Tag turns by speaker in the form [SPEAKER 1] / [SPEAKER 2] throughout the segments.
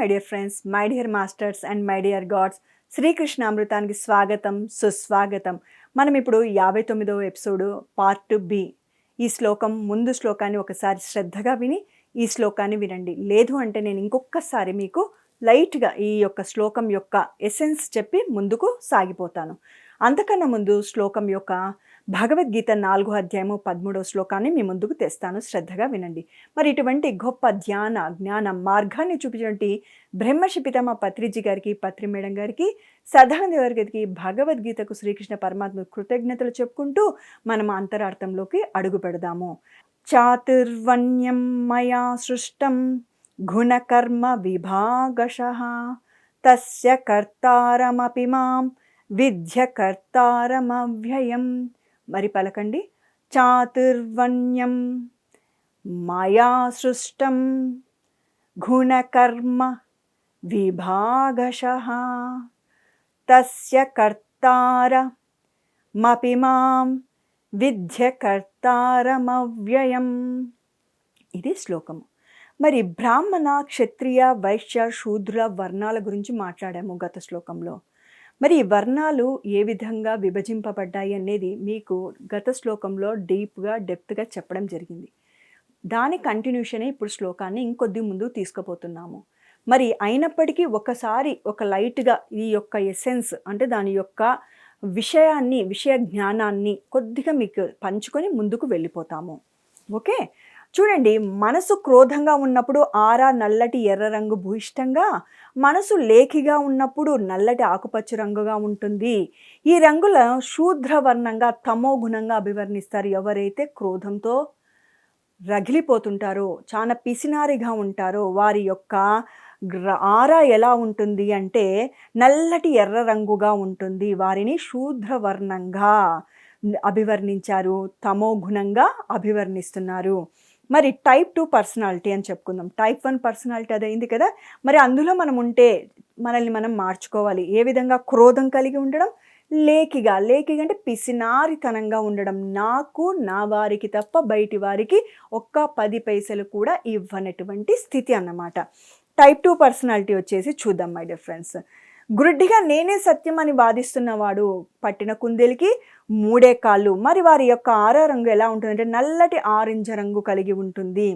[SPEAKER 1] My dear friends my dear masters and my dear gods Srikrishna అమృతానికి స్వాగతం సుస్వాగతం. మనం ఇప్పుడు యాభై తొమ్మిదవ ఎపిసోడ్ పార్ట్ బి. ఈ శ్లోకం ముందు శ్లోకాన్ని ఒకసారి శ్రద్ధగా విని ఈ శ్లోకాన్ని వినండి. లేదు అంటే నేను ఇంకొకసారి మీకు లైట్గా ఈ యొక్క శ్లోకం యొక్క ఎసెన్స్ చెప్పి ముందుకు సాగిపోతాను. అంతకన్నా ముందు శ్లోకం యొక్క భగవద్గీత నాలుగో అధ్యాయము పదమూడవ శ్లోకాన్ని మీ ముందుకు తెస్తాను. శ్రద్ధగా వినండి. మరి ఇటువంటి గొప్ప ధ్యాన జ్ఞాన మార్గాన్ని చూపించినటువంటి బ్రహ్మర్షి పత్రిజీ గారికి పత్రి మేడం గారికి సదానంద గారికి భగవద్గీతకు శ్రీకృష్ణ పరమాత్మ కృతజ్ఞతలు చెప్పుకుంటూ మనం అంతరార్థంలోకి అడుగు పెడదాము. చాతుర్వణ్యం మయా సృష్టం గుణకర్మ విభాగశ. తస్య కర్తారమపి మాం విద్య కర్తారమవ్యయం. మరి పలకండి. చాతుర్వణ్యం మయా సృష్టం గుణకర్మ విభాగశ తస్య కర్తార మపి మాం విద్య కర్తారమవ్యయం. ఇది శ్లోకము మరి బ్రాహ్మణ క్షత్రియ వైశ్య శూద్ర వర్ణాల గురించి మాట్లాడాము గత శ్లోకంలో. మరి వర్ణాలు ఏ విధంగా విభజింపబడ్డాయి అనేది మీకు గత శ్లోకంలో డీప్గా డెప్త్గా చెప్పడం జరిగింది. దాని కంటిన్యూషనే ఇప్పుడు శ్లోకాన్ని ఇంకొద్ది ముందు తీసుకుపోతున్నాము. మరి అయినప్పటికీ ఒకసారి ఒక లైట్గా ఈ యొక్క ఎసెన్స్ అంటే దాని యొక్క విషయాన్ని విషయ జ్ఞానాన్ని కొద్దిగా మీకు పంచుకొని ముందుకు వెళ్ళిపోతాము. ఓకే? చూడండి మనసు క్రోధంగా ఉన్నప్పుడు ఆరా నల్లటి ఎర్ర రంగు భూయిష్టంగా మనసు లేఖిగా ఉన్నప్పుడు నల్లటి ఆకుపచ్చ రంగుగా ఉంటుంది. ఈ రంగుల శూద్రవర్ణంగా తమో గుణంగా అభివర్ణిస్తారు. ఎవరైతే క్రోధంతో రగిలిపోతుంటారో చాలా పిసినారిగా ఉంటారో వారి యొక్క ఆరా ఎలా ఉంటుంది అంటే నల్లటి ఎర్ర రంగుగా ఉంటుంది. వారిని శూద్రవర్ణంగా అభివర్ణించారు తమో గుణంగా అభివర్ణిస్తున్నారు. మరి టైప్ టూ పర్సనాలిటీ అని చెప్పుకుందాం. టైప్ వన్ పర్సనాలిటీ అదైంది అయింది కదా. మరి అందులో మనం ఉంటే మనల్ని మనం మార్చుకోవాలి. ఏ విధంగా? క్రోధం కలిగి ఉండడం లేకిగా. లేకిగా అంటే పిసినారితనంగా ఉండడం. నాకు నా వారికి తప్ప బయటి వారికి ఒక్క పది పైసలు కూడా ఇవ్వనటువంటి స్థితి అన్నమాట. టైప్ టూ పర్సనాలిటీ వచ్చేసి చూద్దాం మై డియర్ ఫ్రెండ్స్ నేనే సత్యం అని వాదిస్తున్నవాడు పట్టిన కుందేలికి మూడే కాళ్ళు. మరి వారి యొక్క ఆరో రంగు ఎలా ఉంటుందంటే నల్లటి ఆరెంజ్ రంగు కలిగి ఉంటుంది.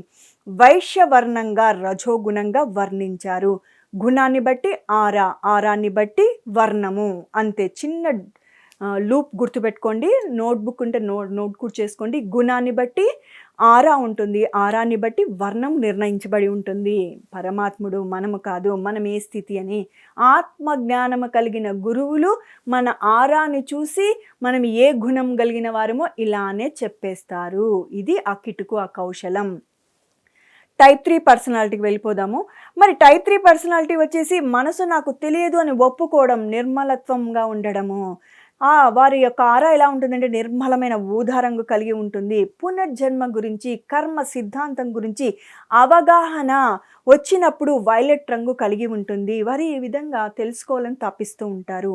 [SPEAKER 1] వైశ్య వర్ణంగా రజోగుణంగా వర్ణించారు. గుణాన్ని బట్టి ఆరా ఆరాన్ని బట్టి వర్ణము. అంతే. చిన్న లూప్ గుర్తుపెట్టుకోండి. నోట్బుక్ ఉంటే నో నోట్ కూడా చేసుకోండి. గుణాన్ని బట్టి ఆరా ఉంటుంది. ఆరాన్ని బట్టి వర్ణం నిర్ణయించబడి ఉంటుంది. పరమాత్ముడు మనము కాదు మనం ఏ స్థితి అని. ఆత్మజ్ఞానము కలిగిన గురువులు మన ఆరాని చూసి మనం ఏ గుణం కలిగిన వారమో ఇలానే చెప్పేస్తారు. ఇది ఆ కిటుకు ఆ కౌశలం. టైప్ త్రీ పర్సనాలిటీకి వెళ్ళిపోదాము. మరి టైప్ త్రీ పర్సనాలిటీ వచ్చేసి మనసు నాకు తెలియదు అని ఒప్పుకోవడం నిర్మలత్వంగా ఉండడము. వారి యొక్క ఆరా ఎలా ఉంటుందంటే నిర్మలమైన ఊదారంగు కలిగి ఉంటుంది. పునర్జన్మ గురించి కర్మ సిద్ధాంతం గురించి అవగాహన వచ్చినప్పుడు వైలెట్ రంగు కలిగి ఉంటుంది. వారు ఈ విధంగా తెలుసుకోవాలని తప్పిస్తూ ఉంటారు.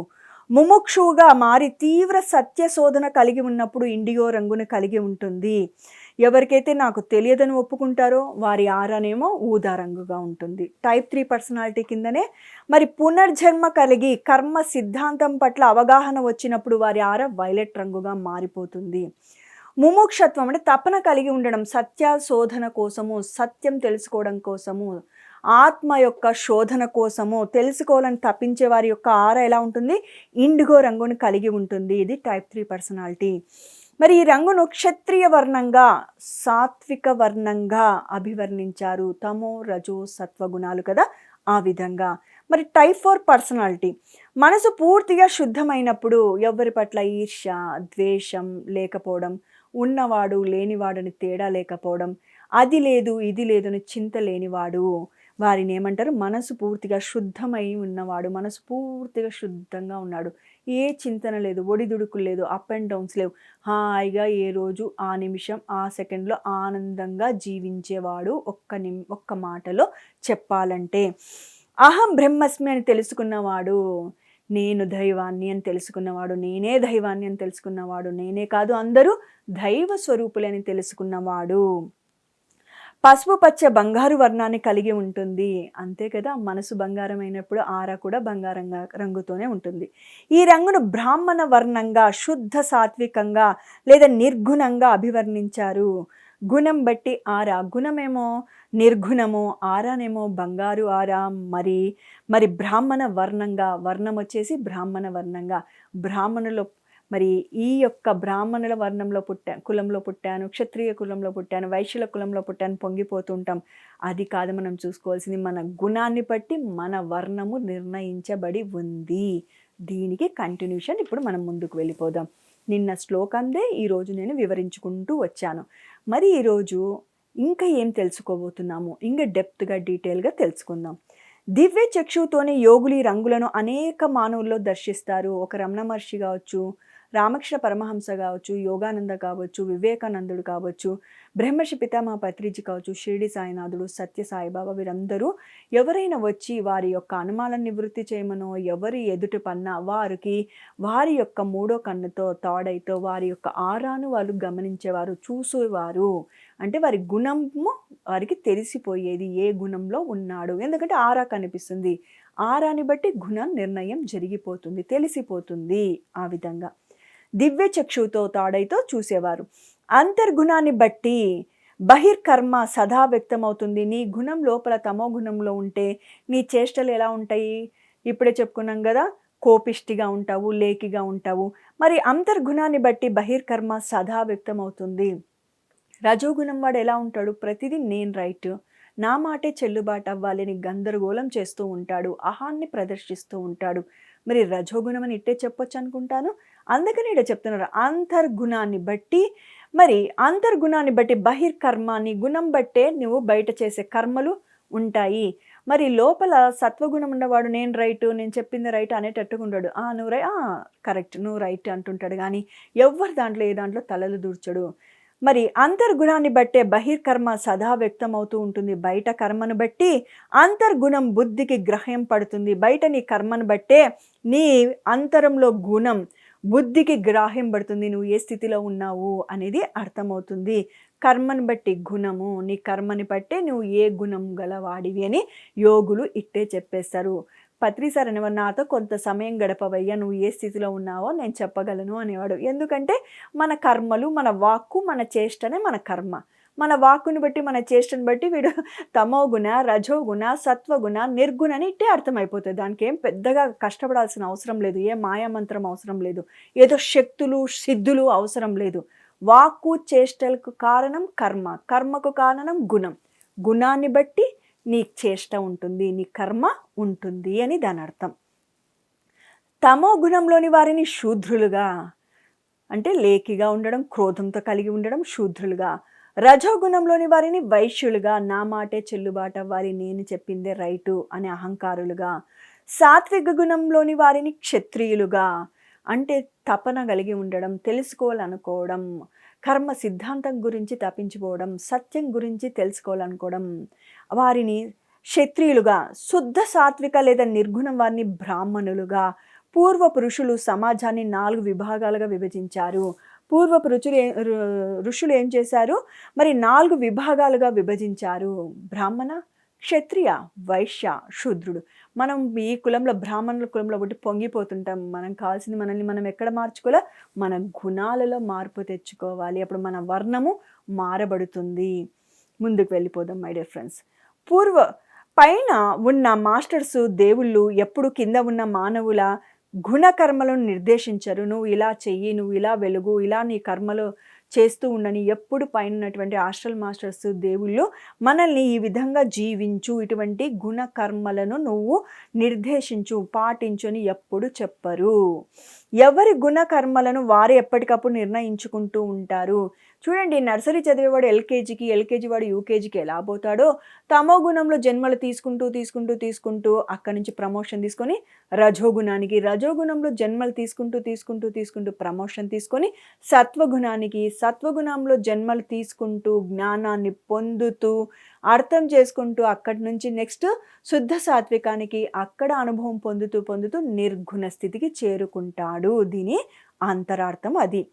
[SPEAKER 1] ముముక్షువుగా మారి తీవ్ర సత్య శోధన కలిగి ఉన్నప్పుడు ఇండిగో రంగును కలిగి ఉంటుంది. ఎవరికైతే నాకు తెలియదని ఒప్పుకుంటారో వారి ఆరనేమో ఊదా రంగుగా ఉంటుంది. టైప్ త్రీ పర్సనాలిటీ కిందనే మరి పునర్జన్మ కలిగి కర్మ సిద్ధాంతం పట్ల అవగాహన వచ్చినప్పుడు వారి ఆర వైలెట్ రంగుగా మారిపోతుంది. ముముక్షత్వం అంటే తపన కలిగి ఉండడం సత్య శోధన కోసము సత్యం తెలుసుకోవడం కోసము ఆత్మ యొక్క శోధన కోసము తెలుసుకోవాలని తప్పించే వారి యొక్క ఆర ఎలా ఉంటుంది? ఇండిగో రంగును కలిగి ఉంటుంది. ఇది టైప్ త్రీ పర్సనాలిటీ మరి ఈ రంగును క్షత్రియ వర్ణంగా సాత్విక వర్ణంగా అభివర్ణించారు. తమో రజో సత్వగుణాలు కదా ఆ విధంగా. మరి టైప్ ఫోర్ పర్సనాలిటీ. మనసు పూర్తిగా శుద్ధమైనప్పుడు ఎవరి పట్ల ఈర్ష ద్వేషం లేకపోవడం ఉన్నవాడు లేనివాడని తేడా లేకపోవడం అది లేదు ఇది లేదని చింత లేనివాడు వారిని ఏమంటారు? మనసు పూర్తిగా శుద్ధమై ఉన్నవాడు మనసు పూర్తిగా శుద్ధంగా ఉన్నాడు. ఏ చింతన లేదు ఒడిదుడుకులు లేదు అప్ అండ్ డౌన్స్ లేవు. హాయిగా ఏ రోజు ఆ నిమిషం ఆ సెకండ్లో ఆనందంగా జీవించేవాడు ఒక్క నిమ్ ఒక్క మాటలో చెప్పాలంటే అహం బ్రహ్మస్మి అని తెలుసుకున్నవాడు నేను దైవాన్ని అని తెలుసుకున్నవాడు నేనే దైవాన్ని అని తెలుసుకున్నవాడు నేనే కాదు అందరూ దైవ స్వరూపులని తెలుసుకున్నవాడు. పసుపు పచ్చ బంగారు వర్ణాన్ని కలిగి ఉంటుంది. అంతే కదా మనసు బంగారం అయినప్పుడు ఆర కూడా బంగారంగా రంగుతోనే ఉంటుంది. ఈ రంగును బ్రాహ్మణ వర్ణంగా శుద్ధ సాత్వికంగా లేదా నిర్గుణంగా అభివర్ణించారు. గుణం బట్టి ఆరా. గుణమేమో నిర్గుణము ఆరానేమో బంగారు ఆరా. మరి మరి బ్రాహ్మణ వర్ణంగా వర్ణం వచ్చేసి బ్రాహ్మణ వర్ణంగా. బ్రాహ్మణులో మరి ఈ యొక్క బ్రాహ్మణుల వర్ణంలో పుట్టా కులంలో పుట్టాను క్షత్రియ కులంలో పుట్టాను వైశ్యుల కులంలో పుట్టాను పొంగిపోతుంటాం. అది కాదు మనం చూసుకోవాల్సింది మన గుణాన్ని బట్టి మన వర్ణము నిర్ణయించబడి ఉంది. దీనికి కంటిన్యూషన్ ఇప్పుడు మనం ముందుకు వెళ్ళిపోదాం. నిన్న శ్లోకందే ఈరోజు నేను వివరించుకుంటూ వచ్చాను. మరి ఈరోజు ఇంకా ఏం తెలుసుకోబోతున్నాము? ఇంకా డెప్త్గా డీటెయిల్గా తెలుసుకుందాం. దివ్య చక్షుతోనే యోగులు ఈ రంగులను అనేక మానవుల్లో దర్శిస్తారు. ఒక రమణ మహర్షి కావచ్చు రామకృష్ణ పరమహంస కావచ్చు యోగానంద కావచ్చు వివేకానందుడు కావచ్చు బ్రహ్మర్షి పితామహ పత్రిజీ కావచ్చు షిరిడి సాయినాథుడు సత్య సాయిబాబా వీరందరూ ఎవరైనా వచ్చి వారి యొక్క అనుమానాన్ని నివృత్తి చేయమనో ఎవరి ఎదుటి పన్నా వారికి వారి యొక్క మూడో కన్నుతో తాడైతో వారి యొక్క ఆరాను వాళ్ళు గమనించేవారు చూసేవారు. అంటే వారి గుణము వారికి తెలిసిపోయేది ఏ గుణంలో ఉన్నాడు. ఎందుకంటే ఆరా కనిపిస్తుంది. ఆరాని బట్టి గుణం నిర్ణయం జరిగిపోతుంది తెలిసిపోతుంది ఆ విధంగా. దివ్య చక్షుతో తాడైతో చూసేవారు. అంతర్గుణాన్ని బట్టి బహిర్కర్మ సదా వ్యక్తమవుతుంది. నీ గుణం లోపల తమో గుణంలో ఉంటే నీ చేష్టలు ఎలా ఉంటాయి? ఇప్పుడే చెప్పుకున్నాం కదా కోపిష్టిగా ఉంటావు లేకిగా ఉంటావు. మరి అంతర్గుణాన్ని బట్టి బహిర్కర్మ సదా వ్యక్తమవుతుంది. రజోగుణం వాడు ఎలా ఉంటాడు? ప్రతిదీ నేను రైట్. నా మాటే చెల్లుబాటు అవ్వాలని గందరగోళం చేస్తూ ఉంటాడు. అహాన్ని ప్రదర్శిస్తూ ఉంటాడు. మరి రజోగుణం అని ఇట్టే చెప్పొచ్చు అనుకుంటాను? అందుకని ఇక్కడ చెప్తున్నారు అంతర్గుణాన్ని బట్టి మరి అంతర్గుణాన్ని బట్టి బహిర్కర్మాన్ని గుణం బట్టే నువ్వు బయట చేసే కర్మలు ఉంటాయి. మరి లోపల సత్వగుణం ఉన్నవాడు నేను రైట్ నేను చెప్పింది రైట్ అనేటట్టుగా ఉంటాడు ఆ నువ్వు రై కరెక్ట్ నువ్వు రైట్ అంటుంటాడు. కానీ ఎవరు దాంట్లో ఏ దాంట్లో తలలు దూర్చడు. మరి అంతర్గుణాన్ని బట్టే బహిర్కర్మ సదా వ్యక్తమవుతూ ఉంటుంది. బయట కర్మను బట్టి అంతర్గుణం బుద్ధికి గ్రహం పడుతుంది. బయట నీ కర్మను బట్టే నీ అంతరంలో గుణం బుద్ధికి గ్రాహ్యం పడుతుంది నువ్వు ఏ స్థితిలో ఉన్నావు అనేది అర్థమవుతుంది. కర్మని బట్టి గుణము నీ కర్మని బట్టే నువ్వు ఏ గుణం గలవాడివి అని యోగులు ఇట్టే చెప్పేస్తారు. పత్రి నాతో కొంత సమయం గడపవయ్యా నువ్వు ఏ స్థితిలో ఉన్నావో నేను చెప్పగలను అనేవాడు. ఎందుకంటే మన కర్మలు మన వాక్కు మన చేష్టనే మన కర్మ. మన వాక్కుని బట్టి మన చేష్టను బట్టి వీడు తమోగుణ రజోగుణ సత్వగుణ నిర్గుణ అని ఇట్టే అర్థమైపోతుంది. దానికి ఏం పెద్దగా కష్టపడాల్సిన అవసరం లేదు. ఏ మాయామంత్రం అవసరం లేదు. ఏదో శక్తులు సిద్ధులు అవసరం లేదు. వాక్కు చేష్టలకు కారణం కర్మ. కర్మకు కారణం గుణం. గుణాన్ని బట్టి నీ చేష్ట ఉంటుంది నీ కర్మ ఉంటుంది అని దాని అర్థం. తమో గుణంలోని వారిని శూద్రులుగా అంటే లేకిగా ఉండడం క్రోధంతో కలిగి ఉండడం శూద్రులుగా రజోగుణంలోని వారిని వైశ్యులుగా నా మాటే చెల్లుబాట వారి నేను చెప్పిందే రైటు అనే అహంకారులుగా సాత్విక గుణంలోని వారిని క్షత్రియులుగా అంటే తపన కలిగి ఉండడం తెలుసుకోవాలనుకోవడం కర్మ సిద్ధాంతం గురించి తప్పించుకోవడం సత్యం గురించి తెలుసుకోవాలనుకోవడం వారిని క్షత్రియులుగా శుద్ధ సాత్విక లేదా నిర్గుణం వారిని బ్రాహ్మణులుగా పూర్వ పురుషులు సమాజాన్ని నాలుగు విభాగాలుగా విభజించారు. పూర్వపు రుచులు ఋషులు ఏం చేశారు? మరి నాలుగు విభాగాలుగా విభజించారు. బ్రాహ్మణ క్షత్రియ వైశ్య శూద్రుడు. మనం ఈ కులంలో బ్రాహ్మణుల కులంలో ఒకటి పొంగిపోతుంటాం. మనం కావాల్సింది మనల్ని మనం ఎక్కడ మార్చుకోలే మన గుణాలలో మార్పు తెచ్చుకోవాలి. అప్పుడు మన వర్ణము మారబడుతుంది. ముందుకు వెళ్ళిపోదాం మై డియర్ ఫ్రెండ్స్ పూర్వ పైన ఉన్న మాస్టర్స్ దేవుళ్ళు ఎప్పుడు కింద ఉన్న మానవుల గుణకర్మలను నిర్దేశించరు. నువ్వు ఇలా చెయ్యి నువ్వు ఇలా వెలుగు ఇలా నీ కర్మలు చేస్తూ ఉండని ఎప్పుడు పైన ఉన్నటువంటి హాస్టల్ మాస్టర్స్ దేవుళ్ళు మనల్ని ఈ విధంగా జీవించు. ఇటువంటి గుణకర్మలను నువ్వు నిర్దేశించు పాటించు అని ఎప్పుడు చెప్పరు. ఎవరి గుణకర్మలను వారు ఎప్పటికప్పుడు నిర్ణయించుకుంటూ ఉంటారు? చూడండి నర్సరీ చదివేవాడు ఎల్కేజీకి ఎల్కేజీ వాడు యూకేజీకి ఎలా పోతాడో తమో గుణంలో జన్మలు తీసుకుంటూ తీసుకుంటూ తీసుకుంటూ అక్కడి నుంచి ప్రమోషన్ తీసుకొని రజోగుణానికి రజోగుణంలో జన్మలు తీసుకుంటూ తీసుకుంటూ తీసుకుంటూ ప్రమోషన్ తీసుకొని సత్వగుణానికి సత్వగుణంలో జన్మలు తీసుకుంటూ జ్ఞానాన్ని పొందుతూ అర్థం చేసుకుంటూ అక్కడి నుంచి నెక్స్ట్ శుద్ధ సాత్వికానికి అక్కడ అనుభవం పొందుతూ పొందుతూ నిర్గుణ స్థితికి చేరుకుంటాడు. దీని అంతరార్థం అది.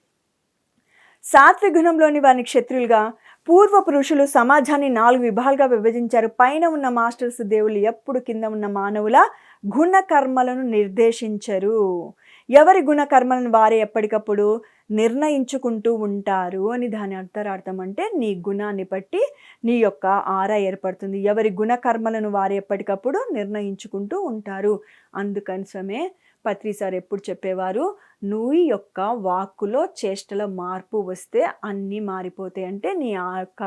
[SPEAKER 1] సాత్విక గుణంలోని వారిని క్షత్రియులుగా పూర్వ పురుషులు సమాజాన్ని నాలుగు విభాగాలుగా విభజించారు. పైన ఉన్న మాస్టర్స్ దేవులు ఎప్పుడు కింద ఉన్న మానవుల గుణకర్మలను నిర్దేశించరు. ఎవరి గుణకర్మలను వారే ఎప్పటికప్పుడు నిర్ణయించుకుంటూ ఉంటారు అని దాని అర్థార్థం అంటే నీ గుణాన్ని బట్టి నీ యొక్క ఆరా ఏర్పడుతుంది. ఎవరి గుణకర్మలను వారు ఎప్పటికప్పుడు నిర్ణయించుకుంటూ ఉంటారు. అందుకనిసమే పత్రి సార్ ఎప్పుడు చెప్పేవారు నువ్వు యొక్క వాక్కులో చేష్టల మార్పు వస్తే అన్నీ మారిపోతాయి అంటే నీ ఆ యొక్క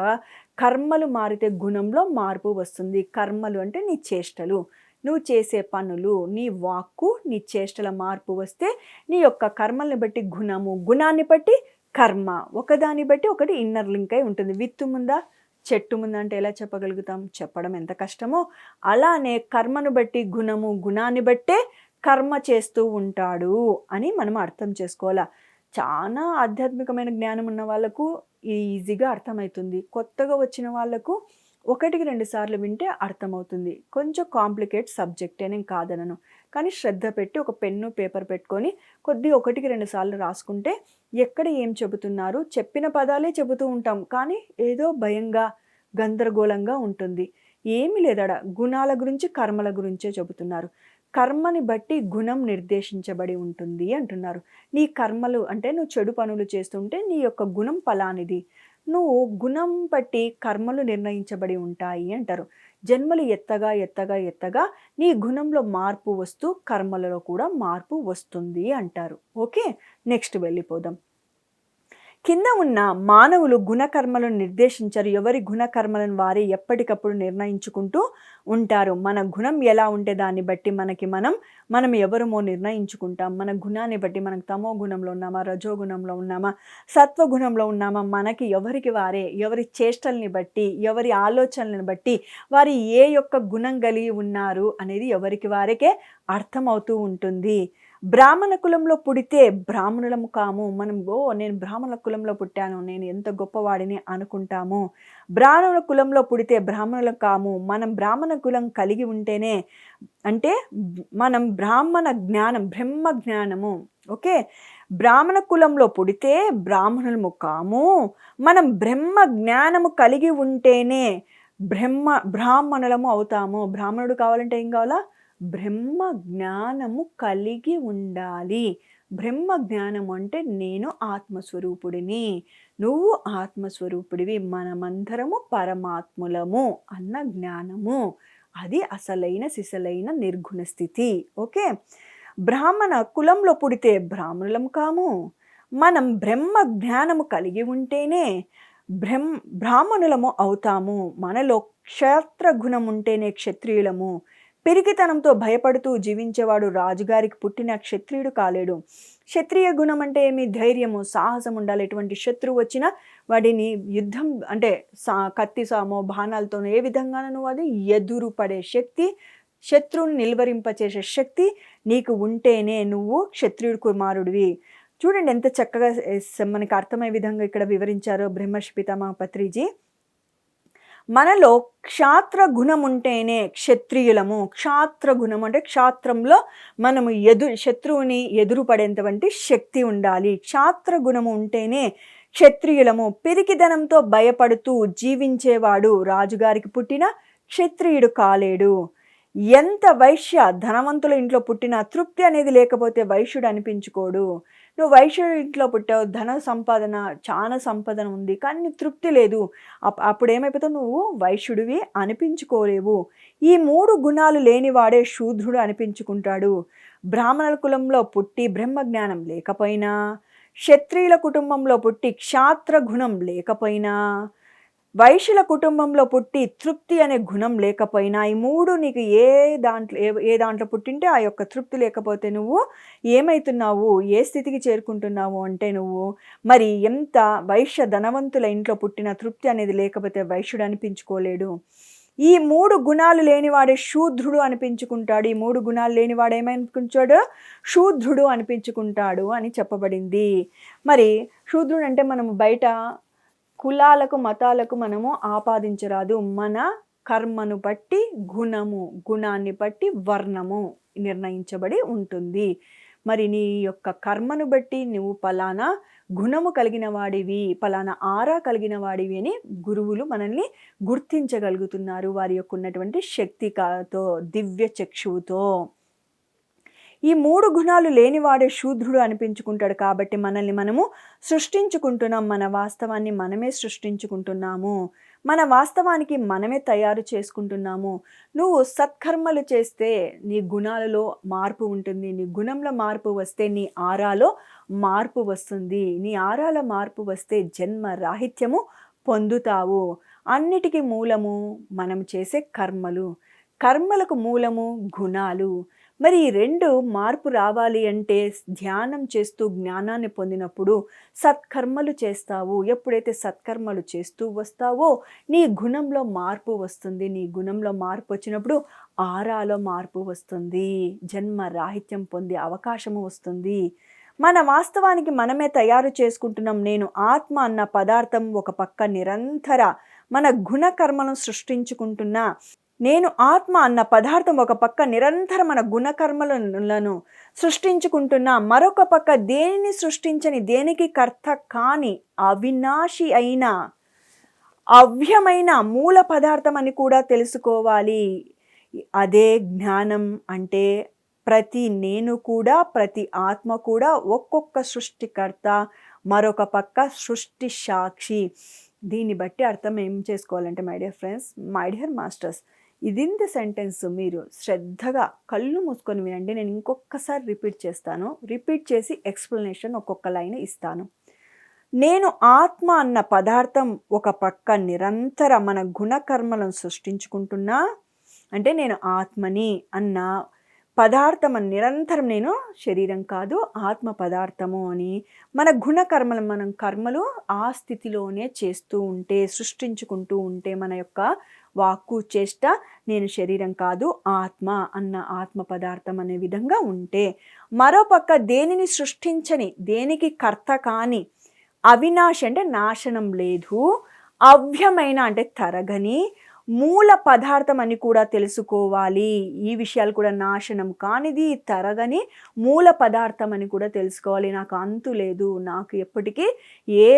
[SPEAKER 1] కర్మలు మారితే గుణంలో మార్పు వస్తుంది. కర్మలు అంటే నీ చేష్టలు. నువ్వు చేసే పనులు నీ వాక్కు నీ చేష్టల మార్పు వస్తే నీ యొక్క కర్మల్ని బట్టి గుణము గుణాన్ని బట్టి కర్మ. ఒకదాన్ని బట్టి ఒకటి ఇన్నర్ లింక్ అయి ఉంటుంది. విత్తు ముందా చెట్టు ముందా అంటే ఎలా చెప్పగలుగుతాం? చెప్పడం ఎంత కష్టమో అలానే కర్మను బట్టి గుణము గుణాన్ని బట్టే కర్మ చేస్తూ ఉంటాడు అని మనం అర్థం చేసుకోవాలా? చాలా ఆధ్యాత్మికమైన జ్ఞానం ఉన్న వాళ్ళకు ఈజీగా అర్థమవుతుంది. కొత్తగా వచ్చిన వాళ్ళకు ఒకటికి రెండు సార్లు వింటే అర్థమవుతుంది. కొంచెం కాంప్లికేట్ సబ్జెక్ట్ నేను కాదనను. కానీ శ్రద్ధ పెట్టి ఒక పెన్ను పేపర్ పెట్టుకొని కొద్ది ఒకటికి రెండు సార్లు రాసుకుంటే ఎక్కడ ఏం చెబుతున్నారు? చెప్పిన పదాలే చెబుతూ ఉంటాం. కానీ ఏదో భయంగా గందరగోళంగా ఉంటుంది. ఏమి లేదడ గుణాల గురించి కర్మల గురించే చెబుతున్నారు. కర్మని బట్టి గుణం నిర్దేశించబడి ఉంటుంది అంటున్నారు. నీ కర్మలు అంటే నువ్వు చెడు పనులు చేస్తుంటే నీ యొక్క గుణం ఫలానిది. నువ్వు గుణం బట్టి కర్మలు నిర్ణయించబడి ఉంటాయి అంటారు. జన్మలు ఎత్తగా ఎత్తగా ఎత్తగా నీ గుణంలో మార్పు వస్తూ కర్మలలో కూడా మార్పు వస్తుంది అంటారు. ఓకే? నెక్స్ట్ వెళ్ళిపోదాం. కింద ఉన్న మానవులు గుణకర్మలను నిర్దేశించరు. ఎవరి గుణకర్మలను వారే ఎప్పటికప్పుడు నిర్ణయించుకుంటూ ఉంటారు. మన గుణం ఎలా ఉంటే దాన్ని బట్టి మనకి మనం మనం ఎవరమో నిర్ణయించుకుంటాం. మన గుణాన్ని బట్టి మనకు తమో గుణంలో ఉన్నామా రజో గుణంలో ఉన్నామా సత్వ గుణంలో ఉన్నామా మనకి ఎవరికి వారే ఎవరి చేష్టల్ని బట్టి ఎవరి ఆలోచనలను బట్టి వారి ఏ యొక్క గుణం కలిగి ఉన్నారు అనేది ఎవరికి వారికే అర్థమవుతూ ఉంటుంది. బ్రాహ్మణ కులంలో పుడితే బ్రాహ్మణులము కాము. మనం ఓ నేను బ్రాహ్మణ కులంలో పుట్టాను నేను ఎంత గొప్పవాడిని అనుకుంటాము. బ్రాహ్మణ కులంలో పుడితే బ్రాహ్మణులం కాము. మనం బ్రాహ్మణ కులం కలిగి ఉంటేనే అంటే మనం బ్రాహ్మణ జ్ఞానం బ్రహ్మ జ్ఞానము ఓకే? బ్రాహ్మణ కులంలో పుడితే బ్రాహ్మణులము కాము. మనం బ్రహ్మ జ్ఞానము కలిగి ఉంటేనే బ్రహ్మ బ్రాహ్మణులము అవుతాము. బ్రాహ్మణుడు కావాలంటే ఏం కావాలా? బ్రహ్మ జ్ఞానము కలిగి ఉండాలి. బ్రహ్మ జ్ఞానం అంటే నేను ఆత్మస్వరూపుడిని. నువ్వు ఆత్మస్వరూపుడివి. మనమందరము పరమాత్ములము అన్న జ్ఞానము. అది అసలైన సిసలైన నిర్గుణ స్థితి. ఓకే? బ్రాహ్మణ కులంలో పుడితే బ్రాహ్మణులం కాము. మనం బ్రహ్మ జ్ఞానము కలిగి ఉంటేనే బ్రహ్మ బ్రాహ్మణులము అవుతాము. మనలో క్షేత్ర గుణం ఉంటేనే క్షత్రియులము. పిరికితనంతో భయపడుతూ జీవించేవాడు రాజుగారికి పుట్టిన క్షత్రియుడు కాలేడు. క్షత్రియ గుణం అంటే ఏమి? ధైర్యము సాహసం ఉండాలి. ఎటువంటి శత్రువు వచ్చినా వాడిని యుద్ధం అంటే సా కత్తి సామో బాణాలతోనో ఏ విధంగానూ అది ఎదురుపడే శక్తి శత్రువుని నిల్వరింపచేసే శక్తి నీకు ఉంటేనే నువ్వు క్షత్రియుడు కుమారుడివి. చూడండి ఎంత చక్కగా మనకి అర్థమయ్యే విధంగా ఇక్కడ వివరించారో బ్రహ్మర్షి పితామహ పత్రిజీ. మనలో క్షాత్ర గుణం ఉంటేనే క్షత్రియులము. క్షాత్ర గుణం అంటే క్షాత్రంలో మనము ఎదు శత్రువుని ఎదురుపడేంతవంటి శక్తి ఉండాలి. క్షాత్ర గుణము ఉంటేనే క్షత్రియులము. పిరికిదనంతో భయపడుతూ జీవించేవాడు రాజుగారికి పుట్టిన క్షత్రియుడు కాలేడు. ఎంత వైశ్య ధనవంతుల ఇంట్లో పుట్టిన తృప్తి అనేది లేకపోతే వైశ్యుడు అనిపించుకోడు. నువ్వు వైశ్యుడి ఇంట్లో పుట్టావు ధన సంపాదన చాలా సంపాదన ఉంది కానీ తృప్తి లేదు. అప్పుడు ఏమైపోతావు నువ్వు వైశ్యుడివి అనిపించుకోలేవు. ఈ మూడు గుణాలు లేనివాడే శూద్రుడు అనిపించుకుంటాడు. బ్రాహ్మణుల కులంలో పుట్టి బ్రహ్మ జ్ఞానం లేకపోయినా క్షత్రియుల కుటుంబంలో పుట్టి క్షాత్ర గుణం లేకపోయినా వైశ్యుల కుటుంబంలో పుట్టి తృప్తి అనే గుణం లేకపోయినా ఈ మూడు నీకు ఏ దాంట్లో ఏ ఏ దాంట్లో పుట్టింటే ఆ యొక్క తృప్తి లేకపోతే నువ్వు ఏమవుతున్నావు ఏ స్థితికి చేరుకుంటున్నావు అంటే నువ్వు? మరి ఎంత వైశ్య ధనవంతుల ఇంట్లో పుట్టిన తృప్తి అనేది లేకపోతే వైశ్యుడు అనిపించుకోలేడు. ఈ మూడు గుణాలు లేనివాడే శూద్రుడు అనిపించుకుంటాడు. ఈ మూడు గుణాలు లేనివాడు ఏమనిపించాడు శూద్రుడు అనిపించుకుంటాడు అని చెప్పబడింది. మరి శూద్రుడు అంటే మనం బయట కులాలకు మతాలకు మనము ఆపాదించరాదు. మన కర్మను బట్టి గుణము గుణాన్ని బట్టి వర్ణము నిర్ణయించబడి ఉంటుంది. మరి నీ యొక్క కర్మను బట్టి నువ్వు పలానా గుణము కలిగిన వాడివి పలానా ఆరా కలిగిన వాడివి అని గురువులు మనల్ని గుర్తించగలుగుతున్నారు. వారి యొక్క ఉన్నటువంటి శక్తితో దివ్య చక్షువుతో. ఈ మూడు గుణాలు లేనివాడే శూద్రుడు అనిపించుకుంటాడు కాబట్టి మనల్ని మనము సృష్టించుకుంటున్నాం. మన వాస్తవాన్ని మనమే సృష్టించుకుంటున్నాము. మన వాస్తవానికి మనమే తయారు చేసుకుంటున్నాము. నువ్వు సత్కర్మలు చేస్తే నీ గుణాలలో మార్పు ఉంటుంది. నీ గుణంలో మార్పు వస్తే నీ ఆరాలో మార్పు వస్తుంది. నీ ఆరాల మార్పు వస్తే జన్మ రాహిత్యము పొందుతావు. అన్నిటికీ మూలము మనం చేసే కర్మలు. కర్మలకు మూలము గుణాలు. మరి ఈ రెండు మార్పు రావాలి అంటే ధ్యానం చేస్తూ జ్ఞానాన్ని పొందినప్పుడు సత్కర్మలు చేస్తావు? ఎప్పుడైతే సత్కర్మలు చేస్తూ వస్తావో నీ గుణంలో మార్పు వస్తుంది. నీ గుణంలో మార్పు వచ్చినప్పుడు ఆరాలో మార్పు వస్తుంది. జన్మ రాహిత్యం పొందే అవకాశము వస్తుంది. మన వాస్తవానికి మనమే తయారు చేసుకుంటున్నాం. నేను ఆత్మ అన్న పదార్థం ఒక పక్క నిరంతర మన గుణకర్మలను సృష్టించుకుంటున్న. నేను ఆత్మ అన్న పదార్థం ఒక పక్క నిరంతరం మన గుణకర్మలను సృష్టించుకుంటున్నా మరొక పక్క దేనిని సృష్టించని దేనికి కర్త కాని అవినాశి అయిన అవ్యమైన మూల పదార్థం అని కూడా తెలుసుకోవాలి. అదే జ్ఞానం అంటే ప్రతి నేను కూడా ప్రతి ఆత్మ కూడా ఒక్కొక్క సృష్టికర్త మరొక పక్క సృష్టి సాక్షి. దీన్ని బట్టి అర్థం ఏం చేసుకోవాలంటే my dear friends my dear masters ఇదింత sentence మీరు శ్రద్ధగా కళ్ళు మూసుకొని వినండి. నేను ఇంకొకసారి రిపీట్ చేస్తాను. రిపీట్ చేసి ఎక్స్ప్లెనేషన్ ఒక్కొక్క లైన్ ఇస్తాను. నేను ఆత్మ అన్న పదార్థం ఒక పక్క నిరంతర మన గుణకర్మలను సృష్టించుకుంటున్నా అంటే నేను ఆత్మని అన్న పదార్థం అని నిరంతరం నేను శరీరం కాదు ఆత్మ పదార్థము అని మన గుణకర్మలు మనం కర్మలు ఆ స్థితిలోనే చేస్తూ ఉంటే సృష్టించుకుంటూ ఉంటే మన యొక్క వాక్కు చేష్ట నేను శరీరం కాదు ఆత్మ అన్న ఆత్మ పదార్థం అనే విధంగా ఉంటే మరోపక్క దేనిని సృష్టించని దేనికి కర్త కాని అవినాశ అంటే నాశనం లేదు అవ్యమైన అంటే తరగని మూల పదార్థం అని కూడా తెలుసుకోవాలి. ఈ విషయాలు కూడా నాశనం కానిది తరగని మూల పదార్థం అని కూడా తెలుసుకోవాలి. నాకు అంతు లేదు. నాకు ఎప్పటికీ ఏ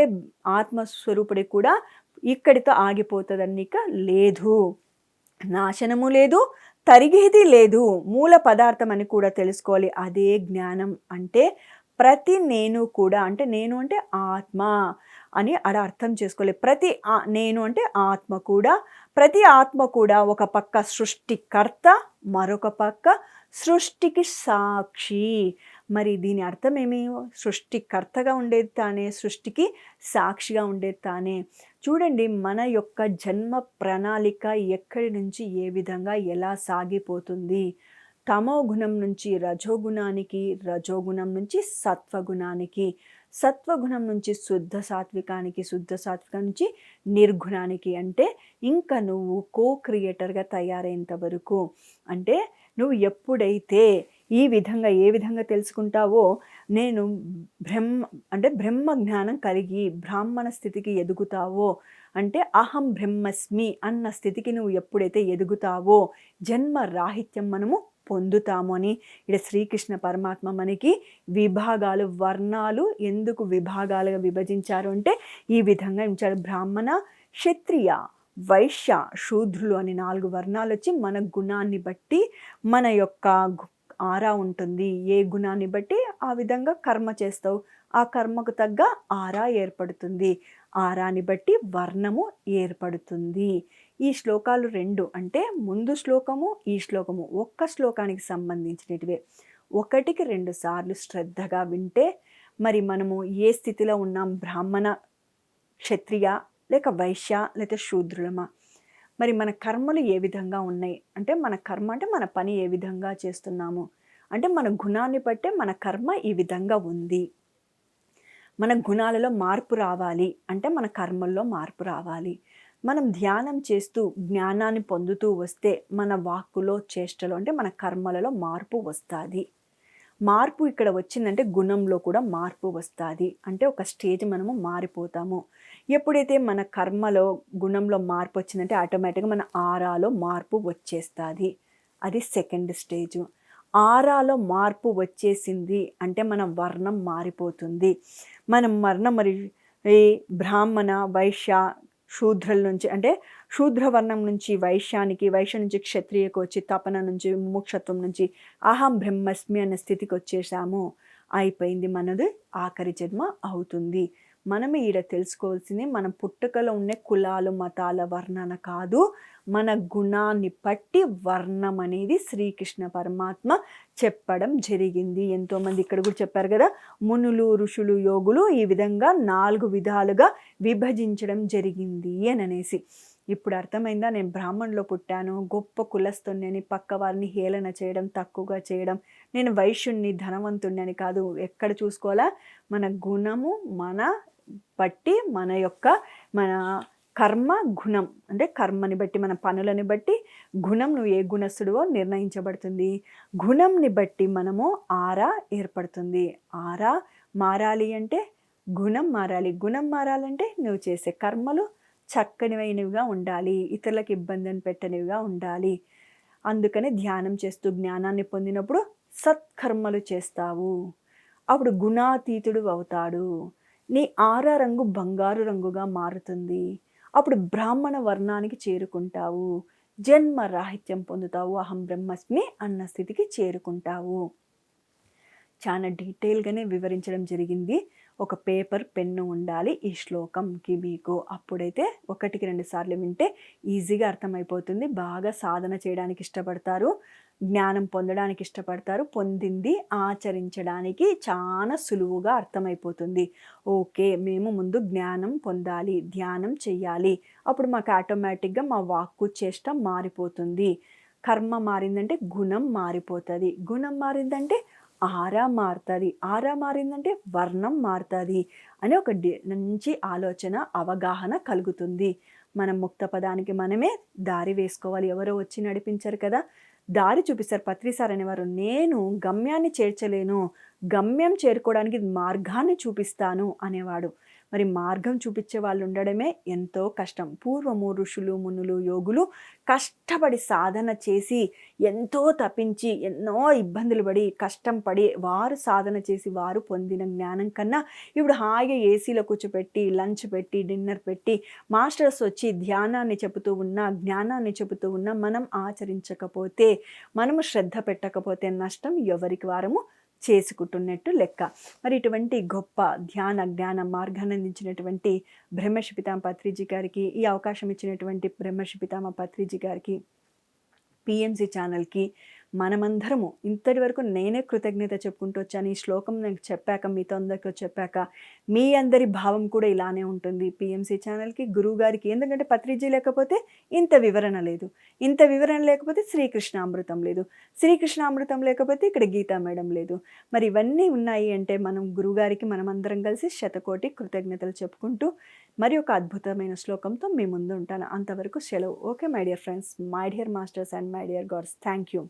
[SPEAKER 1] ఆత్మస్వరూపుడికి కూడా ఇక్కడితో ఆగిపోతుందన్నిక లేదు. నాశనము లేదు తరిగేది లేదు. మూల పదార్థం అని కూడా తెలుసుకోవాలి. అదే జ్ఞానం. అంటే ప్రతి నేను కూడా అంటే నేను అంటే ఆత్మ అని అడ అర్థం చేసుకోవాలి. ప్రతి నేను అంటే ఆత్మ కూడా ప్రతి ఆత్మ కూడా ఒక పక్క సృష్టికర్త మరొక పక్క సృష్టికి సాక్షి. మరి దీని అర్థం ఏమి? సృష్టికర్తగా ఉండేది తానే సృష్టికి సాక్షిగా ఉండేది తానే. చూడండి మన యొక్క జన్మ ప్రణాళిక ఎక్కడి నుంచి ఏ విధంగా ఎలా సాగిపోతుంది? తమో గుణం నుంచి రజోగుణానికి రజోగుణం నుంచి సత్వగుణానికి సత్వగుణం నుంచి శుద్ధ సాత్వికానికి శుద్ధ సాత్వికం నుంచి నిర్గుణానికి అంటే ఇంకా నువ్వు కో క్రియేటర్గా తయారైనంత వరకు. అంటే నువ్వు ఎప్పుడైతే ఈ విధంగా ఏ విధంగా తెలుసుకుంటావో నేను బ్రహ్మ అంటే బ్రహ్మ జ్ఞానం కలిగి బ్రాహ్మణ స్థితికి ఎదుగుతావో అంటే అహం బ్రహ్మస్మి అన్న స్థితికి నువ్వు ఎప్పుడైతే ఎదుగుతావో జన్మ రాహిత్యం మనము పొందుతాము అని ఇక్కడ శ్రీకృష్ణ పరమాత్మ మనకి విభాగాలు వర్ణాలు ఎందుకు విభాగాలుగా విభజించారు అంటే ఈ విధంగా ఉంచారు బ్రాహ్మణ క్షత్రియ వైశ్య శూద్రులు అని నాలుగు వర్ణాలు వచ్చి మన గుణాన్ని బట్టి మన యొక్క ఆరా ఉంటుంది. ఏ గుణాన్ని బట్టి ఆ విధంగా కర్మ చేస్తావు? ఆ కర్మకు తగ్గ ఆరా ఏర్పడుతుంది. ఆరాని బట్టి వర్ణము ఏర్పడుతుంది. ఈ శ్లోకాలు రెండు. అంటే ముందు శ్లోకము ఈ శ్లోకము ఒక్క శ్లోకానికి సంబంధించినటివే. ఒకటికి రెండు సార్లు శ్రద్ధగా వింటే మరి మనము ఏ స్థితిలో ఉన్నాం? బ్రాహ్మణ క్షత్రియ లేక వైశ్య లేక శూద్రులమా? మరి మన కర్మలు ఏ విధంగా ఉన్నాయి? అంటే మన కర్మ అంటే మన పని ఏ విధంగా చేస్తున్నాము? అంటే మన గుణాన్ని బట్టే మన కర్మ ఈ విధంగా ఉంది. మన గుణాలలో మార్పు రావాలి. అంటే మన కర్మల్లో మార్పు రావాలి. మనం ధ్యానం చేస్తూ జ్ఞానాన్ని పొందుతూ వస్తే మన వాక్కులో చేష్టలో అంటే మన కర్మలలో మార్పు వస్తుంది. మార్పు ఇక్కడ వచ్చిందంటే గుణంలో కూడా మార్పు వస్తుంది. అంటే ఒక స్టేజ్ మనము మారిపోతాము. ఎప్పుడైతే మన కర్మలో గుణంలో మార్పు వచ్చిందంటే ఆటోమేటిక్గా మన ఆరాలో మార్పు వచ్చేస్తుంది. అది సెకండ్ స్టేజ్. ఆరాలో మార్పు వచ్చేసింది అంటే మన వర్ణం మారిపోతుంది. మనం వర్ణం మరి ఈ బ్రాహ్మణ వైశ్య శూద్రుల నుంచి అంటే శూద్రవర్ణం నుంచి వైశ్యానికి వైశ్య నుంచి క్షత్రియకు వచ్చి తపన నుంచి ముముక్షత్వం నుంచి అహం బ్రహ్మస్మి అనే స్థితికి వచ్చేసాము. అయిపోయింది మనది ఆఖరి జన్మ అవుతుంది. మనం ఈడ తెలుసుకోవాల్సింది మన పుట్టుకలో ఉండే కులాలు మతాల వర్ణన కాదు. మన గుణాన్ని బట్టి వర్ణం అనేది శ్రీకృష్ణ పరమాత్మ చెప్పడం జరిగింది. ఎంతోమంది ఇక్కడ కూడా చెప్పారు కదా మునులు ఋషులు యోగులు ఈ విధంగా నాలుగు విధాలుగా విభజించడం జరిగింది అని అనేసి. ఇప్పుడు అర్థమైందా? నేను బ్రాహ్మణులో పుట్టాను గొప్ప కులస్తుని పక్క వారిని హేళన చేయడం తక్కువగా చేయడం నేను వైశ్యుణ్ణి ధనవంతుణ్ణి అని కాదు. ఎక్కడ చూసుకోవాలా? మన గుణము మన బట్టి మన యొక్క మన కర్మ గుణం అంటే కర్మని బట్టి మన పనులని బట్టి గుణం నువ్వు ఏ గుణస్థుడువో నిర్ణయించబడుతుంది. గుణంని బట్టి మనము ఆరా ఏర్పడుతుంది. ఆరా మారాలి అంటే గుణం మారాలి. గుణం మారాలంటే నువ్వు చేసే కర్మలు చక్కనివైనవిగా ఉండాలి. ఇతరులకు ఇబ్బందిని పెట్టనివిగా ఉండాలి. అందుకని ధ్యానం చేస్తూ జ్ఞానాన్ని పొందినప్పుడు సత్కర్మలు చేస్తావు. అప్పుడు గుణాతీతుడు అవుతాడు. నీ ఆరా రంగు బంగారు రంగుగా మారుతుంది. అప్పుడు బ్రాహ్మణ వర్ణానికి చేరుకుంటావు. జన్మ రాహిత్యం పొందుతావు. అహం బ్రహ్మస్మి అన్న స్థితికి చేరుకుంటావు. చాలా డీటెయిల్గానే వివరించడం జరిగింది. ఒక పేపర్ పెన్ను ఉండాలి ఈ శ్లోకంకి మీకు. అప్పుడైతే ఒకటికి రెండు సార్లు వింటే ఈజీగా అర్థమైపోతుంది. బాగా సాధన చేయడానికి ఇష్టపడతారు. జ్ఞానం పొందడానికి ఇష్టపడతారు పొందింది ఆచరించడానికి చాలా సులువుగా అర్థమైపోతుంది. ఓకే మేము ముందు జ్ఞానం పొందాలి ధ్యానం చెయ్యాలి. అప్పుడు మాకు ఆటోమేటిక్గా మా వాక్కు చేష్ట మారిపోతుంది. కర్మ మారిందంటే గుణం మారిపోతుంది. గుణం మారిందంటే ఆరా మారుతుంది. ఆరా మారిందంటే వర్ణం మారుతుంది అని ఒక మంచి ఆలోచన అవగాహన కలుగుతుంది. మనం ముక్త పదానికి మనమే దారి వేసుకోవాలి. ఎవరో వచ్చి నడిపించారు కదా దారి చూపిస్తారు. పత్రిసార్ అనేవారు నేను గమ్యాన్ని చేర్చలేను. గమ్యం చేరుకోవడానికి మార్గాన్ని చూపిస్తాను అనేవాడు. మరి మార్గం చూపించే వాళ్ళు ఉండడమే ఎంతో కష్టం. పూర్వము ఋషులు మునులు యోగులు కష్టపడి సాధన చేసి ఎంతో తప్పించి ఎన్నో ఇబ్బందులు పడి కష్టం పడి వారు సాధన చేసి వారు పొందిన జ్ఞానం కన్నా ఇప్పుడు హాయిగా ఏసీలో కూర్చోపెట్టి లంచ్ పెట్టి డిన్నర్ పెట్టి మాస్టర్స్ వచ్చి ధ్యానాన్ని చెబుతూ ఉన్నా జ్ఞానాన్ని చెబుతూ ఉన్నా మనం ఆచరించకపోతే మనము శ్రద్ధ పెట్టకపోతే నష్టం ఎవరికి వారము? చేసుకుంటున్నట్టు లెక్క. మరి ఇటువంటి గొప్ప ధ్యాన జ్ఞాన మార్గాన్ని అందించినటువంటి బ్రహ్మశి పితామ పత్రిజీ గారికి ఈ అవకాశం ఇచ్చినటువంటి బ్రహ్మశిపితామ పత్రిజీ గారికి పిఎంసి ఛానల్కి మనమందరము ఇంతటి వరకు నేనే కృతజ్ఞత చెప్పుకుంటూ వచ్చాను. ఈ శ్లోకం నాకు చెప్పాక మీతో అందరికీ చెప్పాక మీ అందరి భావం కూడా ఇలానే ఉంటుంది. పిఎంసీ ఛానల్కి గురువు గారికి ఎందుకంటే పత్రిజీ లేకపోతే ఇంత వివరణ లేదు. ఇంత వివరణ లేకపోతే శ్రీకృష్ణ అమృతం లేదు. శ్రీకృష్ణ అమృతం లేకపోతే ఇక్కడ గీతా మేడం లేదు. మరి ఇవన్నీ ఉన్నాయి అంటే మనం గురువుగారికి మనం అందరం కలిసి శతకోటి కృతజ్ఞతలు చెప్పుకుంటూ మరి ఒక అద్భుతమైన శ్లోకంతో మీ ముందు ఉంటాను. అంతవరకు సెలవు. Okay my dear friends my dear masters and my dear gods. Thank you.